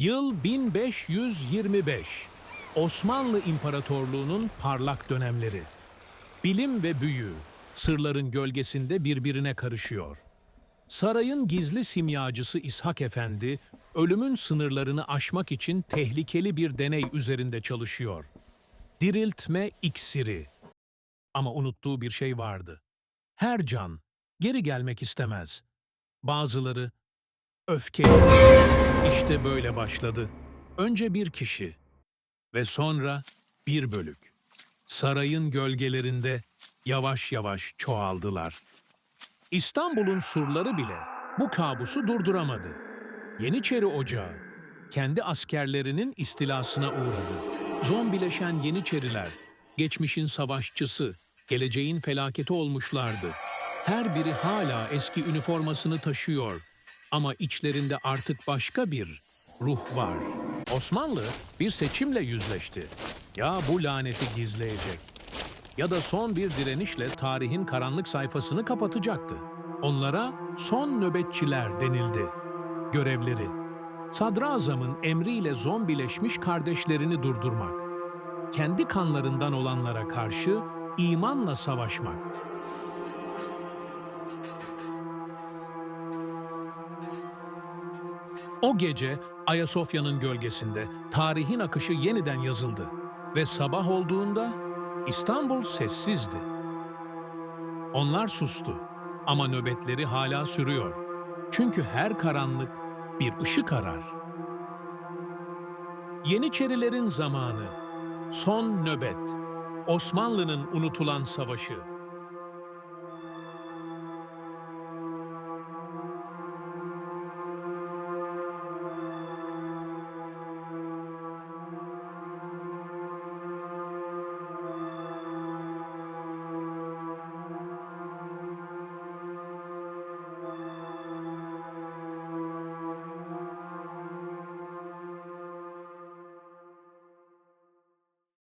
Yıl 1525. Osmanlı İmparatorluğu'nun parlak dönemleri. Bilim ve büyü, sırların gölgesinde birbirine karışıyor. Sarayın gizli simyacısı İshak Efendi, ölümün sınırlarını aşmak için tehlikeli bir deney üzerinde çalışıyor. Diriltme iksiri. Ama unuttuğu bir şey vardı. Her can geri gelmek istemez. Bazıları öfke. İşte böyle başladı. Önce bir kişi ve sonra bir bölük. Sarayın gölgelerinde yavaş yavaş çoğaldılar. İstanbul'un surları bile bu kabusu durduramadı. Yeniçeri Ocağı kendi askerlerinin istilasına uğradı. Zombileşen Yeniçeriler, geçmişin savaşçısı, geleceğin felaketi olmuşlardı. Her biri hala eski üniformasını taşıyor ama içlerinde artık başka bir ruh var. Osmanlı bir seçimle yüzleşti. Ya bu laneti gizleyecek ya da son bir direnişle tarihin karanlık sayfasını kapatacaktı. Onlara son nöbetçiler denildi. Görevleri Sadrazamın emriyle zombileşmiş kardeşlerini durdurmak. Kendi kanlarından olanlara karşı imanla savaşmak. O gece Ayasofya'nın gölgesinde tarihin akışı yeniden yazıldı ve sabah olduğunda İstanbul sessizdi. Onlar sustu ama nöbetleri hala sürüyor. Çünkü her karanlık bir ışık arar. Yeniçerilerin zamanı, son nöbet, Osmanlı'nın unutulan savaşı.